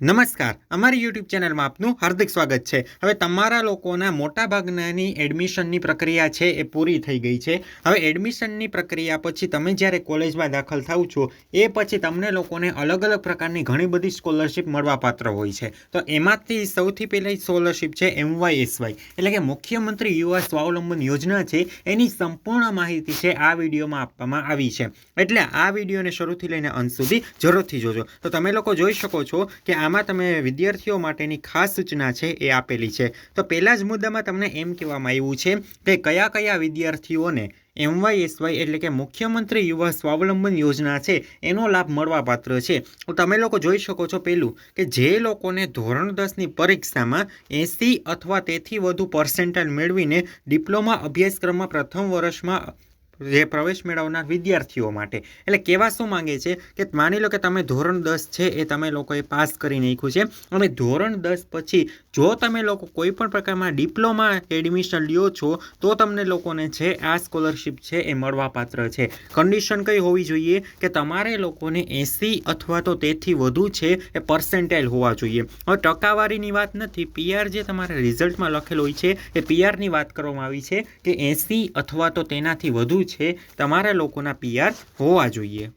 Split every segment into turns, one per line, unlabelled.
નમસ્કાર. અમારી યુટ્યુબ ચેનલમાં આપનું હાર્દિક સ્વાગત છે. હવે તમારા લોકોના મોટાભાગનાની એડમિશનની પ્રક્રિયા છે એ પૂરી થઈ ગઈ છે. હવે એડમિશનની પ્રક્રિયા પછી તમે જ્યારે કોલેજમાં દાખલ થાવ છો, એ પછી તમને લોકોને અલગ અલગ પ્રકારની ઘણી બધી સ્કોલરશિપ મળવાપાત્ર હોય છે. તો એમાંથી સૌથી પહેલી સ્કોલરશિપ છે એમવાયએસવાય એટલે કે મુખ્યમંત્રી યુવા સ્વાવલંબન યોજના છે, એની સંપૂર્ણ માહિતી છે આ વિડીયોમાં આપવામાં આવી છે. એટલે આ વિડીયોને શરૂથી લઈને અંત સુધી જરૂરથી જોજો. તો તમે લોકો જોઈ શકો છો કે આમાં તમે વિદ્યાર્થીઓ માટેની ખાસ સૂચના છે એ આપેલી છે. તો પહેલા જ મુદ્દામાં તમને એમ કહેવામાં આવ્યું છે કે કયા કયા વિદ્યાર્થીઓને એમવાયએસવાય એટલે કે મુખ્યમંત્રી યુવા સ્વાવલંબન યોજના છે એનો લાભ મળવાપાત્ર છે. તમે લોકો જોઈ શકો છો પહેલું કે જે લોકોને ધોરણ દસની પરીક્ષામાં એંસી અથવા તેથી વધુ પર્સેન્ટાઇલ મેળવીને ડિપ્લોમા અભ્યાસક્રમમાં પ્રથમ વર્ષમાં જે પ્રવેશ મેળવનાર વિદ્યાર્થીઓ માટે. એટલે કેવા શું માંગે છે? કે માની લો કે તમે ધોરણ દસ છે, એ તમે લોકોએ પાસ કરી નાખ્યું છે. અને ધોરણ દસ પછી જો તમે લોકો કોઈ પણ પ્રકારમાં ડિપ્લોમા એડમિશન લ્યો છો, તો તમને લોકોને છે, આ સ્કોલરશિપ છે, એ મળવાપાત્ર છે. કન્ડિશન કઈ હોવી જોઈએ? કે તમારે લોકોને એંસી અથવા તો તેથી વધુ છે, એ પર્સેન્ટાઇલ હોવા જોઈએ. હવે ટકાવારીની વાત નથી. પીઆર જે તમારે રિઝલ્ટમાં લખેલ હોય છે, એ પીઆરની વાત કરવામાં આવી છે કે એંસી અથવા તો તેનાથી વધુ છે, તમારા લોકોના પીઆર હોવા જોઈએ.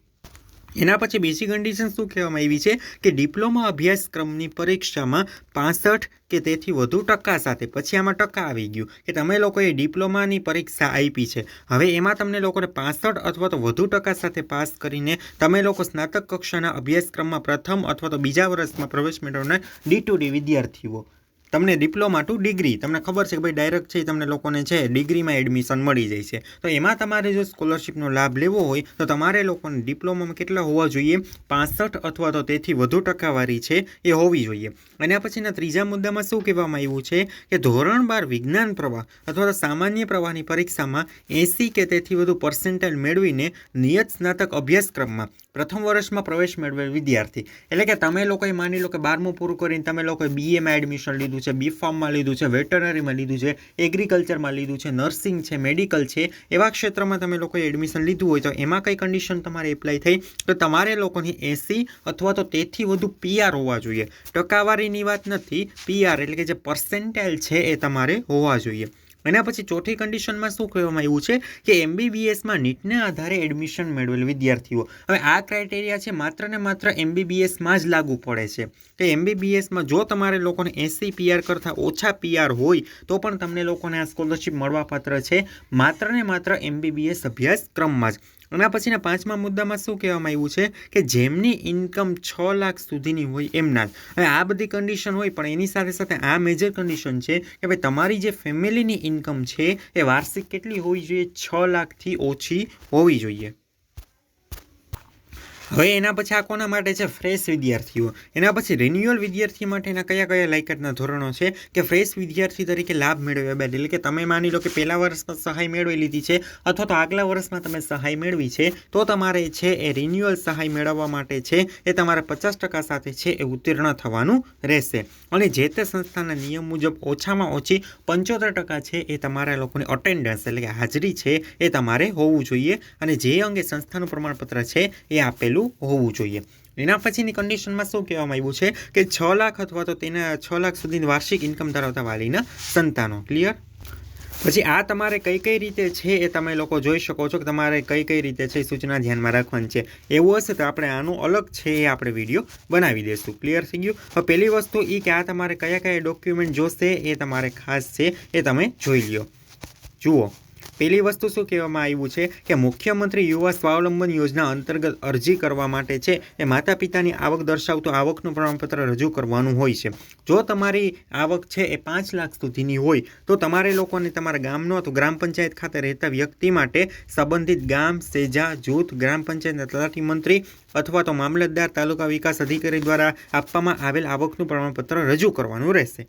એના પછી બીજી કન્ડિશન શું કહેવામાં આવી છે કે ડિપ્લોમા અભ્યાસક્રમની પરીક્ષામાં પાસઠ કે તેથી વધુ ટકા સાથે, પછી આમાં ટકા આવી ગયું કે તમે લોકોએ ડિપ્લોમાની પરીક્ષા આપી છે. હવે એમાં તમને લોકોને પાસઠ અથવા તો વધુ ટકા સાથે પાસ કરીને તમે લોકો સ્નાતક કક્ષાના અભ્યાસક્રમમાં પ્રથમ અથવા તો બીજા વર્ષમાં પ્રવેશ મેળવનાર ડી ટુ ડી વિદ્યાર્થીઓ. તમને ડિપ્લોમા ટુ ડિગ્રી તમને ખબર છે કે ભાઈ ડાયરેક્ટ છે તમને લોકોને છે ડિગ્રીમાં એડમિશન મળી જાય છે. તો એમાં તમારે જો સ્કોલરશિપનો લાભ લેવો હોય, તો તમારે લોકોને ડિપ્લોમામાં કેટલા હોવા જોઈએ? પાસઠ અથવા તો તેથી વધુ ટકાવારી છે એ હોવી જોઈએ. અને પછીના ત્રીજા મુદ્દામાં શું કહેવામાં આવ્યું છે કે ધોરણ બાર વિજ્ઞાન પ્રવાહ અથવા તો સામાન્ય પ્રવાહની પરીક્ષામાં એંસી કે તેથી વધુ પર્સેન્ટાઇલ મેળવીને નિયત સ્નાતક અભ્યાસક્રમમાં પ્રથમ વર્ષમાં પ્રવેશ મેળવેલ વિદ્યાર્થી. એટલે કે તમે લોકોએ માની લો કે બારમું પૂરું કરીને તમે લોકોએ બીએમાં એડમિશન લીધું છે બી ફાર્મમાં લીધું છે વેટરનરીમાં લીધું છે એગ્રીકલ્ચરમાં લીધું છે નર્સિંગ છે મેડિકલ છે, એવા ક્ષેત્રમાં તમે લોકોએ એડમિશન લીધું હોય તો એમાં કઈ કન્ડિશન તમારે એપ્લાય થઈ? તો તમારે લોકોની એસી અથવા તો તેથી વધુ પીઆર હોવા જોઈએ. ટકાવારીની વાત નથી. પીઆર એટલે કે જે પર્સેન્ટાઇલ છે એ તમારે હોવા જોઈએ. એના પછી ચોથી કન્ડિશનમાં શું કહેવામાં આવ્યું છે કે એમબીબીએસમાં નીટના આધારે એડમિશન મેળવેલ વિદ્યાર્થીઓ. હવે આ ક્રાઇટેરિયા છે માત્ર ને માત્ર એમબીબીએસમાં જ લાગુ પડે છે. કે એમબીબીએસમાં જો તમારે લોકોને એસી પીઆર કરતાં ઓછા પીઆર હોય, તો પણ તમને લોકોને આ સ્કોલરશિપ મળવાપાત્ર છે. માત્ર ને માત્ર એમબીબીએસ અભ્યાસક્રમમાં જ. એના પછીના પાંચમા મુદ્દામાં શું કહેવામાં આવ્યું છે કે જેમની ઇન્કમ છ લાખ સુધીની હોય એમના જ હવે આ બધી કન્ડિશન હોય, પણ એની સાથે સાથે આ મેજર કન્ડિશન છે કે ભાઈ તમારી જે ફેમિલીની ઇન્કમ છે એ વાર્ષિક કેટલી હોવી જોઈએ? છ લાખથી ઓછી હોવી જોઈએ. હવે એના પછી આ કોના માટે છે? ફ્રેશ વિદ્યાર્થીઓ. એના પછી રિન્યુઅલ વિદ્યાર્થી માટેના કયા કયા લાયકાતના ધોરણો છે કે ફ્રેશ વિદ્યાર્થી તરીકે લાભ મેળવ્યા બાદ? એટલે કે તમે માની લો કે પહેલા વર્ષમાં સહાય મેળવી લીધી છે અથવા તો આગલા વર્ષમાં તમે સહાય મેળવી છે, તો તમારે છે એ રિન્યુઅલ સહાય મેળવવા માટે છે એ તમારે પચાસ ટકા સાથે છે એ ઉત્તીર્ણ થવાનું રહેશે. અને જે તે સંસ્થાના નિયમ મુજબ ઓછામાં ઓછી પંચોતેર ટકા છે એ તમારા લોકોની અટેન્ડન્સ એટલે કે હાજરી છે એ તમારે હોવું જોઈએ. અને જે અંગે સંસ્થાનું પ્રમાણપત્ર છે એ આપેલું હોવું જોઈએ. એના પછીની કન્ડિશનમાં શું કહેવામાં આવ્યું છે કે છ લાખ અથવા તો તેના છ લાખ સુધીની વાર્ષિક ઇન્કમ ધરાવતા વાલીના સંતાનો. ક્લિયર પછી આ તમારે કઈ કઈ રીતે છે એ તમે લોકો જોઈ શકો છો કે તમારે કઈ કઈ રીતે છે સૂચના ધ્યાનમાં રાખવાની છે. એવું હશે તો આપણે આનું અલગ છે એ આપણે વીડિયો બનાવી દઈશું ક્લિયર થઈ ગયું? હવે પહેલી વસ્તુ એ કે આ તમારે કયા કયા ડોક્યુમેન્ટ જોશે એ તમારે ખાસ છે એ તમે જોઈ લ્યો. જુઓ. પહેલી વસ્તુ શું કહેવામાં આવ્યું છે કે મુખ્યમંત્રી યુવા સ્વાવલંબન યોજના અંતર્ગત અરજી કરવા માટે છે એ માતા પિતાની આવક દર્શાવતું આવકનું પ્રમાણપત્ર રજૂ કરવાનું હોય છે. જો તમારી આવક છે એ પાંચ લાખ સુધીની હોય, તો તમારે લોકોને તમારા ગામનો અથવા ગ્રામ પંચાયત ખાતે રહેતા વ્યક્તિ માટે સંબંધિત ગામ, સેજા, જૂથ, ગ્રામ પંચાયતના તલાટી મંત્રી અથવા તો મામલતદાર, તાલુકા વિકાસ અધિકારી દ્વારા આપવામાં આવેલ આવકનું પ્રમાણપત્ર રજૂ કરવાનું રહેશે.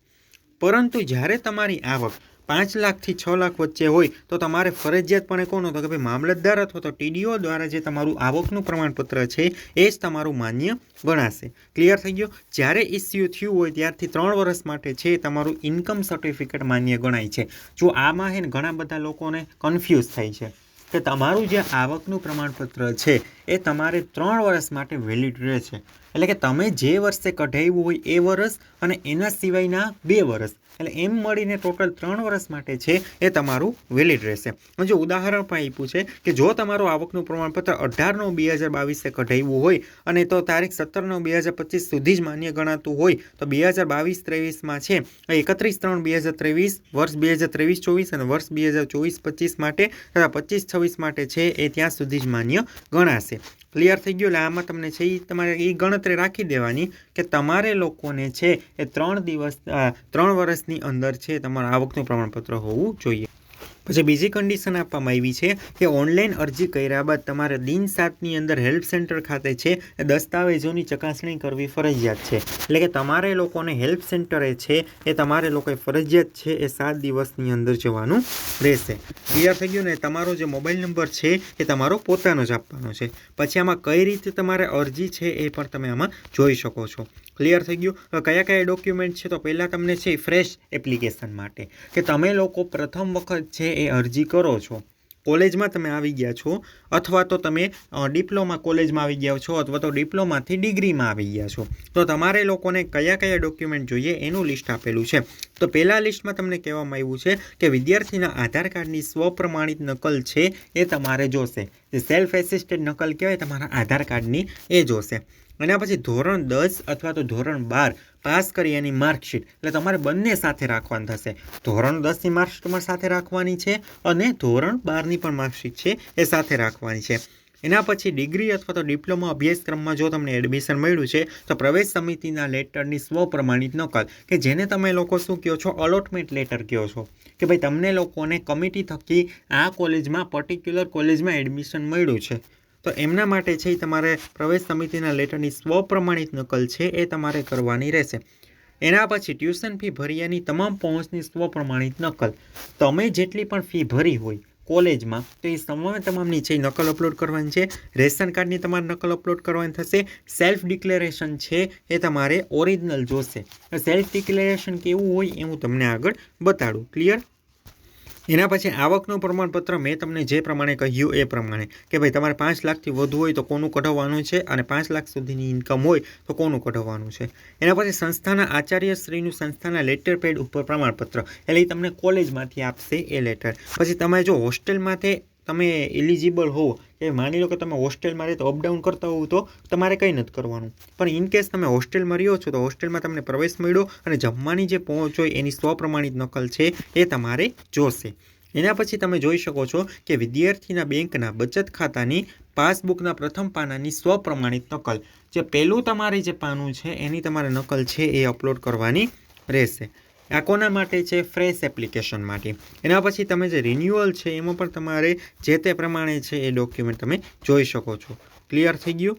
પરંતુ જ્યારે તમારી આવક પાંચ લાખથી છ લાખ વચ્ચે હોય તો તમારે ફરજિયાતપણે કોણ હતો કે ભાઈ મામલતદાર અથવા તો ટીડીઓ દ્વારા જે તમારું આવકનું પ્રમાણપત્ર છે, એ જ તમારું માન્ય ગણાશે. ક્લિયર થઈ ગયો? જ્યારે ઇસ્યુ થયું હોય ત્યારથી ત્રણ વર્ષ માટે છે તમારું ઇન્કમ સર્ટિફિકેટ માન્ય ગણાય છે. જો આમાં હે ઘણા બધા લોકોને કન્ફ્યુઝ થાય છે. કે તમારું જે આવકનું પ્રમાણપત્ર છે, એ તમારે ત્રણ વર્ષ માટે વેલિડ રહે છે એટલે કે તમે જે વર્ષે કઢાવ્યું હોય એ વર્ષ અને એના સિવાયના બે વર્ષ. એટલે એમ મળીને ટોટલ ત્રણ વર્ષ માટે છે એ તમારું વેલિડ રહેશે. જો ઉદાહરણ પણ આપ્યું છે કે જો તમારું આવકનું પ્રમાણપત્ર અઢાર નવ બે હજાર બાવીસે કઢાવ્યું હોય અને તો તારીખ સત્તર નવ બે હજાર પચીસ સુધી જ માન્ય ગણાતું હોય, તો બે હજાર બાવીસ ત્રેવીસમાં છે. એકત્રીસ ત્રણ બે હજાર ત્રેવીસ, વર્ષ બે હજાર ત્રેવીસ ચોવીસ અને વર્ષ બે હજાર ચોવીસ પચીસ માટે તથા પચીસ છવ્વીસ માટે છે એ ત્યાં સુધી જ માન્ય ગણાશે. ક્લિયર થઈ ગયું? એટલે આમાં તમને છે એ તમારે એ ગણતરી રાખી દેવાની કે તમારે લોકોને છે એ ત્રણ દિવસ ત્રણ ત્રણ વર્ષની અંદર છે, તમારું આવકનું પ્રમાણપત્ર હોવું જોઈએ. પછી બીજી કન્ડિશન આપવામાં આવી છે કે ઓનલાઈન અરજી કર્યા બાદ તમારે દિન સાતની અંદર હેલ્પ સેન્ટર ખાતે છે, એ દસ્તાવેજોની ચકાસણી કરવી ફરજિયાત છે. એટલે કે તમારે લોકોને હેલ્પ સેન્ટરે છે, એ તમારે લોકોએ ફરજિયાત છે, એ સાત દિવસની અંદર જવાનું રહેશે. ક્લિયર થઈ ગયું ને? તમારો જે મોબાઈલ નંબર છે, એ તમારો પોતાનો જ આપવાનો છે. પછી આમાં કઈ રીતે તમારે અરજી છે, એ પણ તમે આમાં જોઈ શકો છો. ક્લિયર થઈ ગયું. કયા કયા ડોક્યુમેન્ટ છે? તો પહેલાં તમને છે ફ્રેશ એપ્લિકેશન માટે. કે તમે લોકો પ્રથમ વખત છે એ અરજી કરો છો. કોલેજમાં તમે આવી ગયા છો અથવા તો તમે ડિપ્લોમા કોલેજમાં આવી ગયા છો અથવા તો ડિપ્લોમાથી ડિગ્રીમાં આવી ગયા છો. તો તમારે લોકોને કયા કયા ડોક્યુમેન્ટ જોઈએ એનું લિસ્ટ આપેલું છે. તો પહેલાં લિસ્ટમાં તમને કહેવામાં આવ્યું છે કે વિદ્યાર્થીના આધાર કાર્ડની સ્વપ્રમાણિત નકલ છે એ તમારે જોશે. જે સેલ્ફ એસિસ્ટેડ નકલ કહેવાય તમારા આધાર કાર્ડની એ જોશે. એના પછી ધોરણ દસ અથવા તો ધોરણ બાર પાસ કરી એની માર્કશીટ. એટલે તમારે બંને સાથે રાખવાનું થશે. ધોરણ દસની માર્કશીટ તમારે સાથે રાખવાની છે અને ધોરણ બારની પણ માર્કશીટ છે એ સાથે રાખવાની છે. એના પછી ડિગ્રી અથવા તો ડિપ્લોમા અભ્યાસક્રમમાં જો તમને એડમિશન મળ્યું છે, તો પ્રવેશ સમિતિના લેટરની સ્વપ્રમાણિત નકલ, કે જેને તમે લોકો શું કહો છો અલોટમેન્ટ લેટર કહો છો, કે ભાઈ તમને લોકોને કમિટી થકી આ કોલેજમાં પર્ટિક્યુલર કોલેજમાં એડમિશન મળ્યું છે. તો એમના માટે છે એ તમારે પ્રવેશ સમિતિના લેટરની સ્વપ્રમાણિત નકલ છે એ તમારે કરવાની રહેશે. એના પછી ટ્યુશન ફી ભર્યાની તમામ પહોંચની સ્વપ્રમાણિત નકલ. તમે જેટલી પણ ફી ભરી હોય કોલેજમાં, તો એ તમામે તમામની છે એ નકલ અપલોડ કરવાની છે. રેશન કાર્ડની તમારે નકલ અપલોડ કરવાની થશે. સેલ્ફ ડિક્લેરેશન છે એ તમારે ઓરિજિનલ જોશે. સેલ્ફ ડિક્લેરેશન કેવું હોય એ હું તમને આગળ બતાડું. ક્લિયર? એના પછી આવકનું પ્રમાણપત્ર મેં તમને જે પ્રમાણે કહ્યું એ પ્રમાણે કે ભાઈ તમારે પાંચ લાખથી વધુ હોય તો કોનું કઢાવવાનું છે અને પાંચ લાખ સુધીની ઇન્કમ હોય તો કોનું કઢાવવાનું છે. એના પછી સંસ્થાના આચાર્યશ્રીનું સંસ્થાના લેટર પેડ ઉપર પ્રમાણપત્ર. એટલે એ તમને કોલેજમાંથી આપશે એ લેટર પછી તમે જો હોસ્ટેલમાંથી તમે એલિજિબલ હો કે માની લો કે તમે હોસ્ટેલમાં રહે તો અપડાઉન કરતા હોવ તો તમારે કંઈ નથી કરવાનું. પણ ઇન કેસ તમે હોસ્ટેલમાં રહ્યો છો તો હોસ્ટેલમાં તમને પ્રવેશ મળ્યો અને જમવાની જે પહોંચ હોય એની સ્વપ્રમાણિત નકલ છે એ તમારે જોશે. એના પછી તમે જોઈ શકો છો કે વિદ્યાર્થીના બેંકના બચત ખાતાની પાસબુકના પ્રથમ પાનાની સ્વપ્રમાણિત નકલ. જે પહેલું તમારે જે પાનું છે એની તમારે નકલ છે એ અપલોડ કરવાની રહેશે. આ કોના માટે છે? ફ્રેશ એપ્લિકેશન માટે. એના પછી તમે જે રિન્યુઅલ છે, એમાં પણ તમારે જે તે પ્રમાણે છે એ ડોક્યુમેન્ટ તમે જોઈ શકો છો. ક્લિયર થઈ ગયું?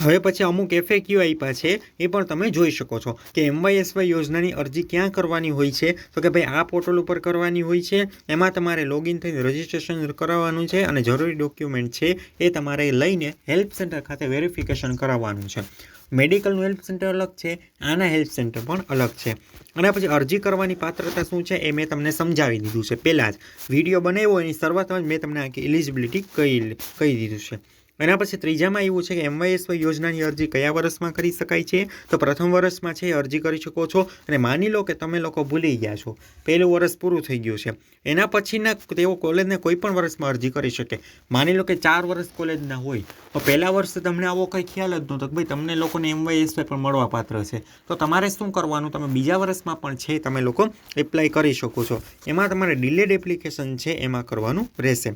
હવે પછી અમુક એફએક્યુ આપ્યા છે, એ પણ તમે જોઈ શકો છો કે એમવાયએસવાય યોજનાની અરજી ક્યાં કરવાની હોય છે? તો કે ભાઈ આ પોર્ટલ ઉપર કરવાની હોય છે, એમાં તમારે લોગિન થઈને રજિસ્ટ્રેશન કરાવવાનું છે અને જરૂરી ડોક્યુમેન્ટ છે એ તમારે લઈને હેલ્પ સેન્ટર ખાતે વેરિફિકેશન કરાવવાનું છે. મેડિકલનું હેલ્પ સેન્ટર અલગ છે, આના હેલ્પ સેન્ટર પણ અલગ છે. અને પછી અરજી કરવાની પાત્રતા શું છે એ મેં તમને સમજાવી દીધું છે. પહેલાં જ વીડિયો બનાવ્યો એની શરૂઆતમાં જ મેં તમને આખી એલિજિબિલિટી કહી કહી દીધું છે. એના પછી ત્રીજામાં એવું છે કે એમવાયએસવાય યોજનાની અરજી કયા વર્ષમાં કરી શકાય છે? તો પ્રથમ વર્ષમાં છે અરજી કરી શકો છો અને માની લો કે તમે લોકો ભૂલી ગયા છો. પહેલું વર્ષ પૂરું થઈ ગયું છે. એના પછીના તેઓ કોલેજને કોઈ પણ વર્ષમાં અરજી કરી શકે. માની લો કે ચાર વર્ષ કોલેજના હોય, તો પહેલા વર્ષે તમને આવો કંઈ ખ્યાલ જ નહોતો કે ભાઈ તમને લોકોને એમવાયએસવાય પણ મળવા પાત્ર છે. તો તમારે શું કરવાનું? તમે બીજા વર્ષમાં પણ છે તમે લોકો એપ્લાય કરી શકો છો. એમાં તમારે ડિલેડ એપ્લિકેશન છે એમાં કરવાનું રહેશે.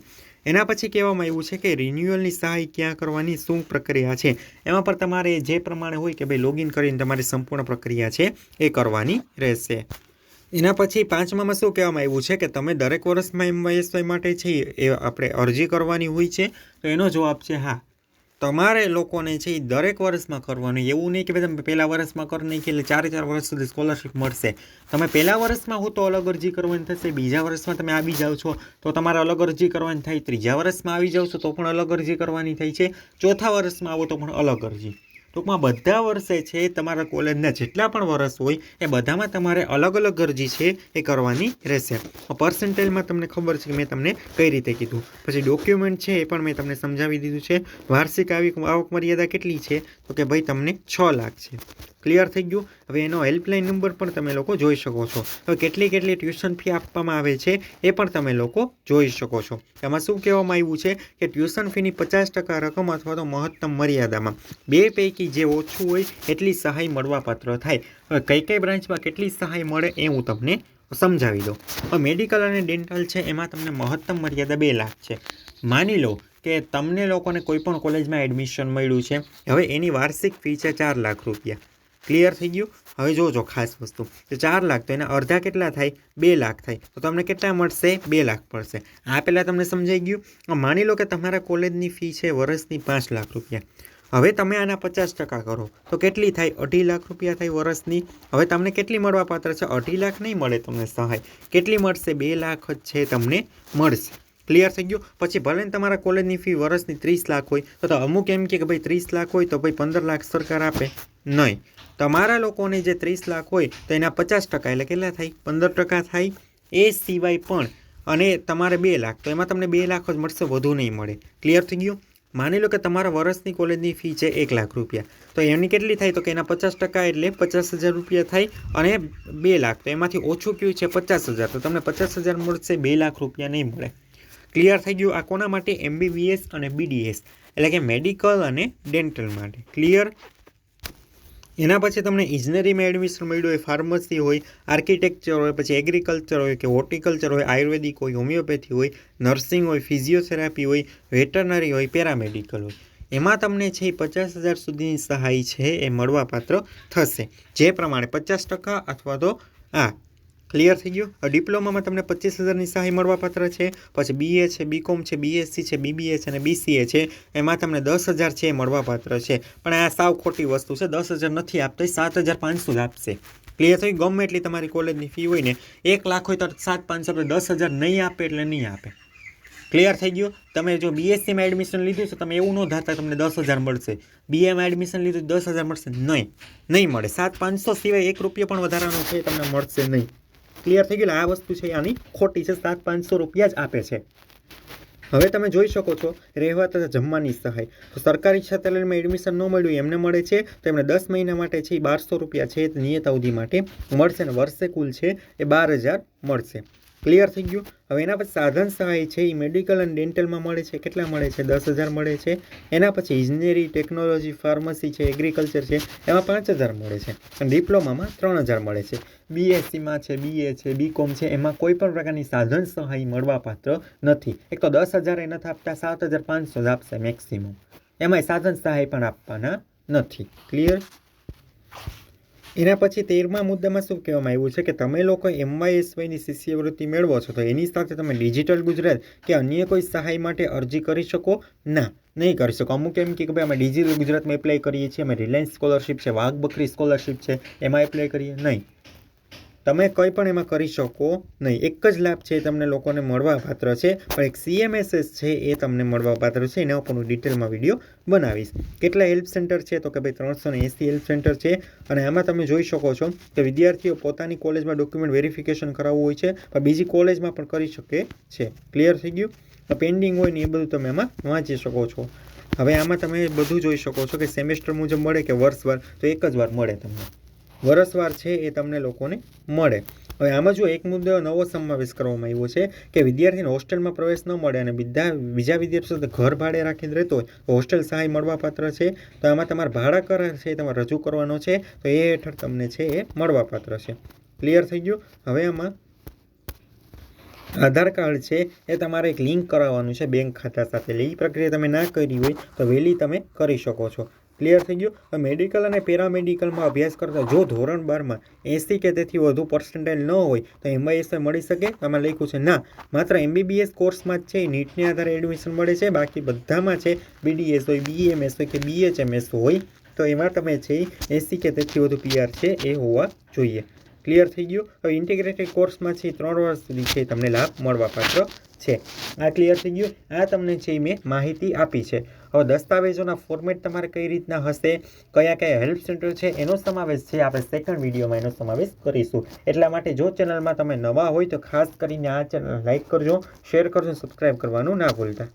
એના પછી કહેવામાં આવ્યું છે કે રિન્યુઅલની સહાય ક્યાં કરવાની, શું પ્રક્રિયા છે? એમાં પણ તમારે જે પ્રમાણે હોય કે ભાઈ લોગિન કરીને તમારી સંપૂર્ણ પ્રક્રિયા છે એ કરવાની રહેશે. એના પછી પાંચમામાં શું કહેવામાં આવ્યું છે કે તમે દરેક વર્ષમાં એમવાયએસવાય માટે છે એ આપણે અરજી કરવાની હોય છે. તો એનો જવાબ છે હા. તમારે લોકોને છે એ દરેક વર્ષમાં કરવાનું, એવું નહીં કે ભાઈ તમે પહેલા વર્ષમાં કરો નહીં કે એટલે ચારે ચાર વર્ષ સુધી સ્કોલરશિપ મળશે. તમે પહેલા વર્ષમાં હો તો અલગ અરજી કરવાની થશે, બીજા વર્ષમાં તમે આવી જાઓ છો, તો તમારે અલગ અરજી કરવાની થાય, ત્રીજા વર્ષમાં આવી જાઓ છો તો પણ અલગ અરજી કરવાની થાય છે, ચોથા વર્ષમાં આવો તો પણ અલગ અરજી. ટૂંકમાં બધા વર્ષે છે તમારા કોલેજના જેટલા પણ વર્ષ હોય, એ બધામાં તમારે અલગ અલગ અરજી છે એ કરવાની રહેશે. પર્સન્ટેજમાં તમને ખબર છે કે મેં તમને કઈ રીતે કીધું. પછી ડોક્યુમેન્ટ છે એ પણ મેં તમને સમજાવી દીધું છે. વાર્ષિક આવી આવક મર્યાદા કેટલી છે? તો કે ભાઈ તમને છ લાખ છે. ક્લિયર થઈ ગયું. હવે એનો હેલ્પલાઇન નંબર પણ તમે લોકો જોઈ શકો છો. હવે કેટલી કેટલી ટ્યુશન ફી આપવામાં આવે છે એ પણ તમે લોકો જોઈ શકો છો. એમાં શું કહેવામાં આવ્યું છે કે ટ્યુશન ફીની પચાસ ટકા રકમ અથવા તો મહત્તમ મર્યાદામાં બે પૈકી જે ઓછું હોય એટલી સહાય મળવાપાત્ર થાય. હવે કઈ કઈ બ્રાન્ચમાં કેટલી સહાય મળે એ હું તમને સમજાવી દઉં. હવે મેડિકલ અને ડેન્ટલ છે એમાં તમને મહત્તમ મર્યાદા બે લાખ છે. માની લો કે તમને લોકોને કોઈ પણ કોલેજમાં એડમિશન મળ્યું છે. હવે એની વાર્ષિક ફી છે ચાર લાખ રૂપિયા. ક્લિયર થઈ ગયું? હવે જોજો ખાસ વસ્તુ. તો ચાર લાખ, તો એના અડધા કેટલા થાય? બે લાખ થાય. તો તમને કેટલા મળશે? બે લાખ પડશે. આ પહેલાં તમને સમજાઈ ગયું? માની લો કે તમારા કોલેજની ફી છે વર્ષની પાંચ લાખ રૂપિયા. હવે તમે આના પચાસ ટકા કરો. તો કેટલી થાય? અઢી લાખ રૂપિયા થાય વર્ષની. હવે તમને કેટલી મળવા પાત્ર છે? અઢી લાખ નહીં મળે તમને સહાય. કેટલી મળશે? બે લાખ જ છે તમને મળશે. ક્લિયર થઈ ગયું. પછી ભલે ને તમારા કોલેજની ફી વર્ષની ત્રીસ લાખ હોય, તો અમુક એમ કે ભાઈ ત્રીસ લાખ હોય તો ભાઈ પંદર લાખ સરકાર આપે. નહીં. તમારા લોકોને જે ત્રીસ લાખ હોય, તો એના પચાસ ટકા એટલે કેટલા થાય? પંદર ટકા થાય. એ સિવાય પણ, અને તમારે બે લાખ, તો એમાં તમને બે લાખ જ મળશે, વધુ નહીં મળે. ક્લિયર થઈ ગયું? માની લો કે તમારા વર્ષની કોલેજની ફી છે એક લાખ રૂપિયા. તો એની કેટલી થાય? તો કે એના પચાસ ટકા એટલે પચાસ હજાર રૂપિયા થાય, અને બે લાખ. તો એમાંથી ઓછું કયું છે? પચાસ હજાર. તો તમને પચાસ હજાર મળશે, બે લાખ રૂપિયા નહીં મળે. ક્લિયર થઈ ગયું. આ કોના માટે? એમબીબીએસ અને બીડીએસ એટલે કે મેડિકલ અને ડેન્ટલ માટે. ક્લિયર એના પછી તમને ઇજનેરીમાં એડમિશન મળ્યું હોય ફાર્મસી હોય આર્કિટેક્ચર હોય, પછી એગ્રીકલ્ચર હોય કે હોર્ટિકલ્ચર હોય, આયુર્વેદિક હોય હોમિયોપેથી હોય નર્સિંગ હોય ફિઝિયોથેરાપી હોય વેટરનરી હોય પેરામેડિકલ હોય. એમાં તમને છે એ પચાસ હજાર સુધીની સહાય છે, એ મળવાપાત્ર થશે. જે પ્રમાણે પચાસ ટકા અથવા તો આ ક્લિયર થઈ ગયું? ડિપ્લોમામાં તમને પચીસ હજારની સહાય મળવાપાત્ર છે. પછી બીએ છે બીકોમ છે બીએસસી છે બીબીએ છે અને બીસીએ છે. એમાં તમને દસ હજાર છે એ મળવાપાત્ર છે. પણ આ સાવ ખોટી વસ્તુ છે. દસ હજાર નથી આપતા સાત હજાર પાંચસો જ આપશે. ક્લિયર થઈ ગમે એટલી તમારી કોલેજની ફી હોય ને, એક લાખ હોય તો સાત પાંચસો દસ હજાર નહીં આપે એટલે નહીં આપે. ક્લિયર થઈ ગયું? તમે જો બીએસસીમાં એડમિશન લીધું છે, તમે એવું ન ધાતા તમને દસ હજાર મળશે. બીએમાં એડમિશન લીધું દસ હજાર મળશે. નહીં. નહીં મળે. સાત પાંચસો સિવાય એક રૂપિયા પણ વધારાનો છે તમને મળશે નહીં. ક્લિયર થઈ ગયું આ વસ્તુ છે આની ખોટી છે, સાત પાંચસો રૂપિયા જ આપે છે. હવે તમે જોઈ શકો છો, રહેવા તથા જમવાની સહાય. તો સરકારી છાત્રાલયમાં એડમિશન ન મળ્યું, એમને મળે છે. તો એમને દસ મહિના માટે છે, એ બારસો રૂપિયા છે નિયત અવધિ માટે મળશે ને? વર્ષે કુલ છે, એ બાર હજાર મળશે. ક્લિયર થઈ ગયું? હવે એના પછી સાધન સહાય છે, એ મેડિકલ અને ડેન્ટલમાં મળે છે. કેટલા મળે છે? દસ હજાર મળે છે. એના પછી ઇજનેરી ટેકનોલોજી ફાર્મસી છે એગ્રીકલ્ચર છે, એમાં પાંચ હજાર મળે છે. અને ડિપ્લોમામાં ત્રણ હજાર મળે છે. બીએસસીમાં છે બીએ છે બીકોમ છે, એમાં કોઈ પણ પ્રકારની સાધન સહાય મળવાપાત્ર નથી. એક તો દસ હજાર એ નથી આપતા, સાત હજાર પાંચસો જ આપશે મેક્સિમમ એમાંય સાધન સહાય પણ આપવાના નથી. ક્લિયર એના પછી તેરમા મુદ્દામાં શું કહેવામાં આવ્યું છે કે તમે લોકો એમવાયએસવાયની શિષ્યવૃત્તિ મેળવો છો, તો એની સાથે તમે ડિજિટલ ગુજરાત કે અન્ય કોઈ સહાય માટે અરજી કરી શકો? ના, નહીં કરી શકો. અમુક એમ કે ભાઈ અમે ડિજિટલ ગુજરાતમાં એપ્લાય કરીએ છીએ, અમે રિલાયન્સ સ્કોલરશિપ છે, વાઘ બકરી સ્કોલરશિપ છે, એમાં એપ્લાય કરીએ નહીં. તમે કંઈ પણ એમાં કરી શકો નહીં. એક જ લાભ છે તમને લોકોને મળવા પાત્ર છે, પણ એક સીએમએસએસ છે એ તમને મળવા પાત્ર છે. એના ઉપર હું ડિટેલમાં વીડિયો બનાવીશ. કેટલા હેલ્પ સેન્ટર છે? તો કે ભાઈ ત્રણસો ને એંસી હેલ્પ સેન્ટર છે. અને આમાં તમે જોઈ શકો છો કે વિદ્યાર્થીઓ પોતાની કોલેજમાં ડોક્યુમેન્ટ વેરિફિકેશન કરાવવું હોય છે, પણ બીજી કોલેજમાં પણ કરી શકે છે. ક્લિયર થઈ ગયું? પેન્ડિંગ હોય ને એ બધું તમે એમાં વાંચી શકો છો. હવે આમાં તમે બધું જોઈ શકો છો કે સેમેસ્ટર મુજબ મળે કે વર્ષવાર? તો એક જ વાર મળે તમને. વરસવાર છે એ તમને લોકોને મળે. હવે આમાં જો એક મુદ્દો નવો સમાવેશ કરવામાં આવ્યો છે કે વિદ્યાર્થીને હોસ્ટેલમાં પ્રવેશ ન મળે અને બીજા બીજા વિદ્યાર્થીઓ ઘર ભાડે રાખીને રહેતો હોય, તો હોસ્ટેલ સહાય મળવાપાત્ર છે? તો આમાં તમારે ભાડા કરાર છે એ તમારે રજૂ કરવાનો છે? તો એ હેઠળ તમને છે એ મળવાપાત્ર છે. ક્લિયર થઈ ગયું? હવે આમાં આધાર કાર્ડ છે એ તમારે એક લિંક કરાવવાનું છે બેંક ખાતા સાથે. એ પ્રક્રિયા તમે ના કરી હોય તો વહેલી તમે કરી શકો છો. ક્લિયર થઈ ગયું. મેડિકલ અને પેરામેડિકલમાં અભ્યાસ કરતા જો ધોરણ બારમાં એંસી કે તેથી વધુ પર્સન્ટેજ ન હોય, તો એમઆઈએસઆઈ મળી શકે. આમાં લખ્યું છે, ના, માત્ર એમબીબીએસ કોર્સમાં જ છે નીટને આધારે એડમિશન મળે છે, બાકી બધામાં છે બીડીએસ હોય બીએમએસ હોય કે બીએચએમએસ હોય, તો એમાં તમે છે એંસી કે તેથી વધુ પીઆર છે, એ હોવા જોઈએ. ક્લિયર થઈ ગયું. હવે ઇન્ટિગ્રેટેડ કોર્સમાં છે ત્રણ વર્ષ સુધી છે, તમને લાભ મળવાપાત્ર છે. આ ક્લિયર થઈ ગયું. આ તમને છે મેં માહિતી આપી છે. હવે દસ્તાવેજોના ફોર્મેટ તમારે કઈ રીતના હશે, કયા કયા હેલ્પ સેન્ટર છે, એનો સમાવેશ છે. આપણે સેકન્ડ વિડીયોમાં એનો સમાવેશ કરીશું. એટલા માટે જો ચેનલમાં તમે નવા હોય તો ખાસ કરીને આ ચેનલ લાઇક કરજો શેર કરજો સબસ્ક્રાઈબ કરવાનું ના ભૂલતા.